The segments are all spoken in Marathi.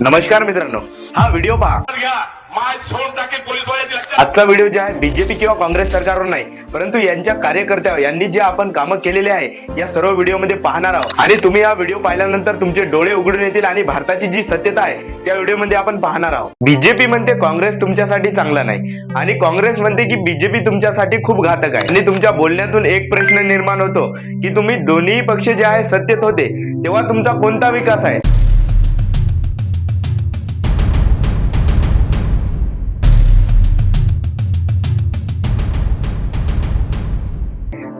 नमस्कार मित्रांनो. हा व्हिडिओ पहा. आजचा व्हिडिओ जे आहे बीजेपी किंवा काँग्रेस सरकारवर नाही परंतु यांच्या कार्यकर्त्यावर यांनी जे आपण कामं केलेले आहे या सर्व व्हिडिओमध्ये पाहणार आहोत. आणि तुम्ही हा व्हिडिओ पाहिल्यानंतर तुमचे डोळे उघडून येतील आणि भारताची जी सत्यता आहे त्या व्हिडिओमध्ये आपण पाहणार आहोत. बीजेपी म्हणते काँग्रेस तुमच्यासाठी चांगला नाही. आणि काँग्रेस म्हणते की बीजेपी तुमच्यासाठी खूप घातक आहे. आणि तुमच्या बोलण्यातून एक प्रश्न निर्माण होतो की तुम्ही दोन्ही पक्ष जे आहे सत्तेत होते तेव्हा तुमचा कोणता विकास आहे?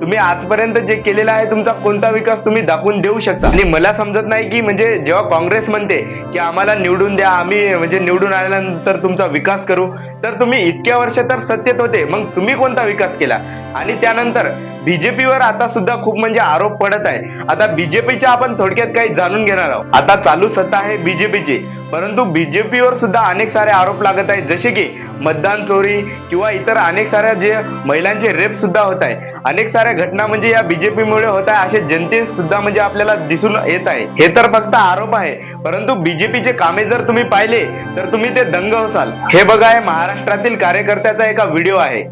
तुम्ही आजपर्यंत जे केलेलं आहे तुमचा कोणता विकास तुम्ही दाखवून देऊ शकता. आणि मला समजत नाही की म्हणजे जेव्हा काँग्रेस म्हणते की आम्हाला निवडून द्या आम्ही म्हणजे निवडून आल्यानंतर तुमचा विकास करू तर तुम्ही इतक्या वर्ष तर सत्तेत होते मग तुम्ही कोणता विकास केला? आणि त्यानंतर बीजेपीवर आता सुद्धा खूप म्हणजे आरोप पडत आहे. आता बीजेपीच्या आपण थोडक्यात काही जाणून घेणार आहोत. आता चालू सत्ता आहे बीजेपीची परंतु बीजेपीवर सुद्धा अनेक सारे आरोप लागत आहेत. जसे की मतदान चोरी किंवा इतर अनेक साऱ्या जे महिलांचे रेप सुद्धा होत आहे. अनेक साऱ्या घटना म्हणजे या बीजेपीमुळे होत आहे असे जनते सुद्धा म्हणजे आपल्याला दिसून येत आहे. हे तर फक्त आरोप आहे परंतु बीजेपीचे कामे जर तुम्ही पाहिले तर तुम्ही ते दंग होसाल हे बघा हे महाराष्ट्रातील कार्यकर्त्याचा एका व्हिडिओ आहे.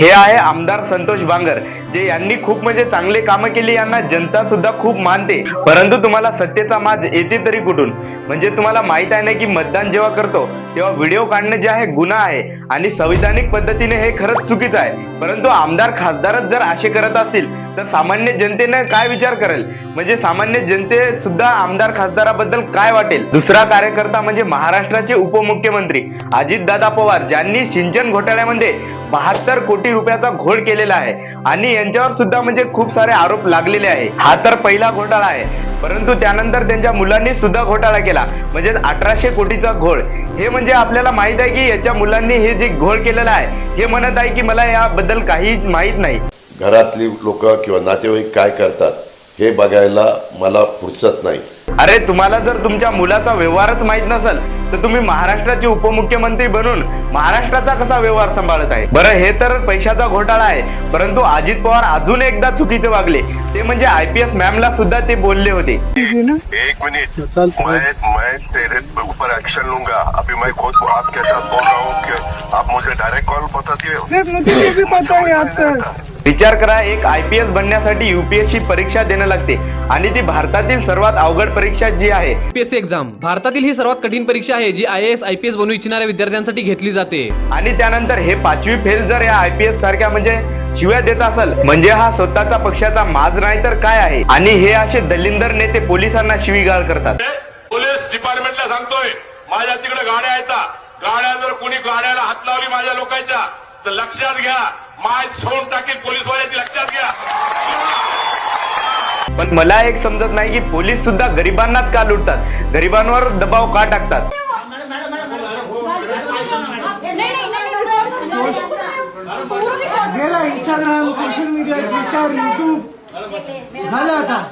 हे आहे आमदार संतोष बांगर जे यांनी खूप म्हणजे चांगले कामं केली यांना जनता सुद्धा खूप मानते. परंतु तुम्हाला सत्तेचा माज येते तरी कुठून? म्हणजे तुम्हाला माहीत आहे ना की मतदान जेव्हा करतो तेव्हा व्हिडिओ काढणं जे आहे गुन्हा आहे. आणि संविधानिक पद्धतीने हे खरंच चुकीचं आहे. परंतु आमदार खासदारच जर असे करत असतील तर सामान्य जनतेनं काय विचार करेल? म्हणजे सामान्य जनते सुद्धा आमदार खासदाराबद्दल काय वाटेल? दुसरा कार्यकर्ता म्हणजे महाराष्ट्राचे उपमुख्यमंत्री अजितदादा पवार ज्यांनी सिंचन घोटाळ्यामध्ये बहात्तर कोटी रुपयाचा घोळ केलेला आहे आणि यांच्यावर सुद्धा म्हणजे खूप सारे आरोप लागलेले आहे. हा तर पहिला घोटाळा आहे. परंतु त्यानंतर त्यांच्या मुलांनी सुद्धा घोटाळा केला. म्हणजे अठराशे कोटीचा घोळ. हे म्हणजे आपल्याला माहीत आहे की याच्या मुलांनी हे जे घोळ केलेला आहे हे म्हणत आहे की मला याबद्दल काही माहीत नाही. घरातली लोक किंवा नातेवाईक काय करतात हे बघायला मला फुरसत नाही. अरे तुम्हाला जर तुमच्या मुलाचा व्यवहारच माहीत नसेल तर तुम्ही महाराष्ट्राचे उपमुख्यमंत्री बनून महाराष्ट्राचा कसा व्यवहार सांभाळत आहे? बरं हे तर पैशाचा घोटाळा आहे परंतु अजित पवार अजून एकदा चुकीचे वागले. ते म्हणजे आय पी एस मॅमला सुद्धा ते बोलले होते. एक मिनट. मैं मैं तेरे ऊपर एक्शन लूंगा. अभी मैं खुद आपके साथ बोल रहा हूँ कि आप मुझे डायरेक्ट कॉल बताती हो? विचार करा एक आय पी एस बनण्यासाठी युपीएससी परीक्षा देणं लागते. आणि ती भारतातील सर्वात अवघड परीक्षा जी आहे. पीएससी एक्झाम भारतातील ही सर्वात कठीण परीक्षा आहे जी I S I P S बनू इच्छिणाऱ्या विद्यार्थ्यांसाठी घेतली जाते. आणि त्यानंतर हे पाचवी फेल जर या आय पी एस सारख्या म्हणजे शिव्या देत असेल म्हणजे हा स्वतःचा पक्षाचा माज नाही तर काय आहे? आणि हे असे दलिंदर नेते पोलिसांना शिवीगाळ करतात. पोलीस डिपार्टमेंटला सांगतोय माझ्या तिकडे गाड्या आहेत. गाड्या जर कोणी गाड्याला हात लावली माझ्या लोकांच्या तर लक्षात घ्या माय सोडून टाकेल पोलीसवाल्याची लक्षात घ्या. पण मला एक समजत नाही की पोलीस सुद्धा गरिबांनाच का लुटतात? गरिबांवर दबाव का टाकतात? मेरा Instagram social media Twitter YouTube झालं आता.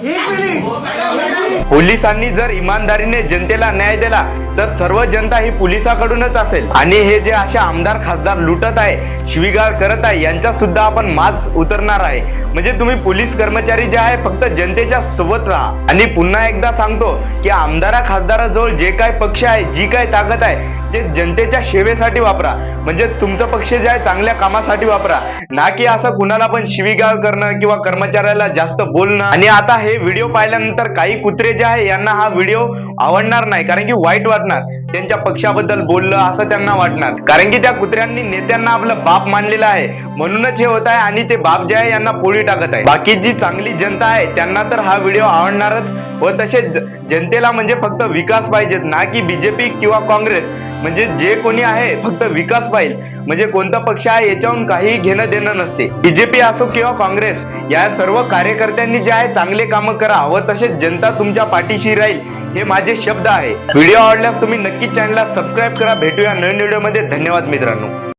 एक मिनिट. पोलिसांनी जर इमानदारीने जनतेला न्याय दिला तर सर्व जनता ही पोलिसाकडूनच असेल. आणि हे जे अशा आमदार खासदार लुटत आहे शिवीगाळ करत आहे यांचा सुद्धा आपण माज उतरणार आहे. म्हणजे तुम्ही पोलीस कर्मचारी जे आहे फक्त जनतेच्या सोबत राहा. आणि पुन्हा एकदा सांगतो की आमदारा खासदाराजवळ जे काय पक्ष आहे जी काय ताकद आहे जे जनतेच्या सेवेसाठी वापरा. म्हणजे तुमचं पक्ष जे आहे चांगल्या कामासाठी वापरा. ना की असं कुणाला पण शिवीगाळ करणं किंवा कर्मचाऱ्याला जास्त बोलणं. आणि आता हे व्हिडिओ पाहिल्यानंतर काही कुत्रे जे आहे यांना हा व्हिडिओ आवडणार नाही. कारण की वाईट वाटणार. त्यांच्या पक्षाबद्दल बोललं असं त्यांना वाटणार. कारण की त्या कुत्र्यांनी नेत्यांना आपलं बाप मानलेलं आहे. म्हणूनच हे होत आहे आणि ते बाप जे आहे यांना पोळी टाकत आहे. बाकी जी चांगली जनता आहे त्यांना तर हा व्हिडिओ आवडणारच. व तसेच जनतेला म्हणजे फक्त विकास पाहिजेत ना की बीजेपी किंवा काँग्रेस. म्हणजे जे कोणी आहे फक्त विकास पाहिजे. म्हणजे कोणता पक्ष आहे याच्याहून काही घेणं देणं नसते. बीजेपी असो किंवा काँग्रेस या सर्व कार्यकर्त्यांनी जे आहे चांगले कामं करा. व तसेच जनता तुमच्या पाठीशी राहील हे माझे शब्द आहे. व्हिडिओ आवडल्यास तुम्ही नक्कीच चॅनलला सबस्क्राईब करा. भेटूया नवीन व्हिडिओमध्ये. धन्यवाद मित्रांनो.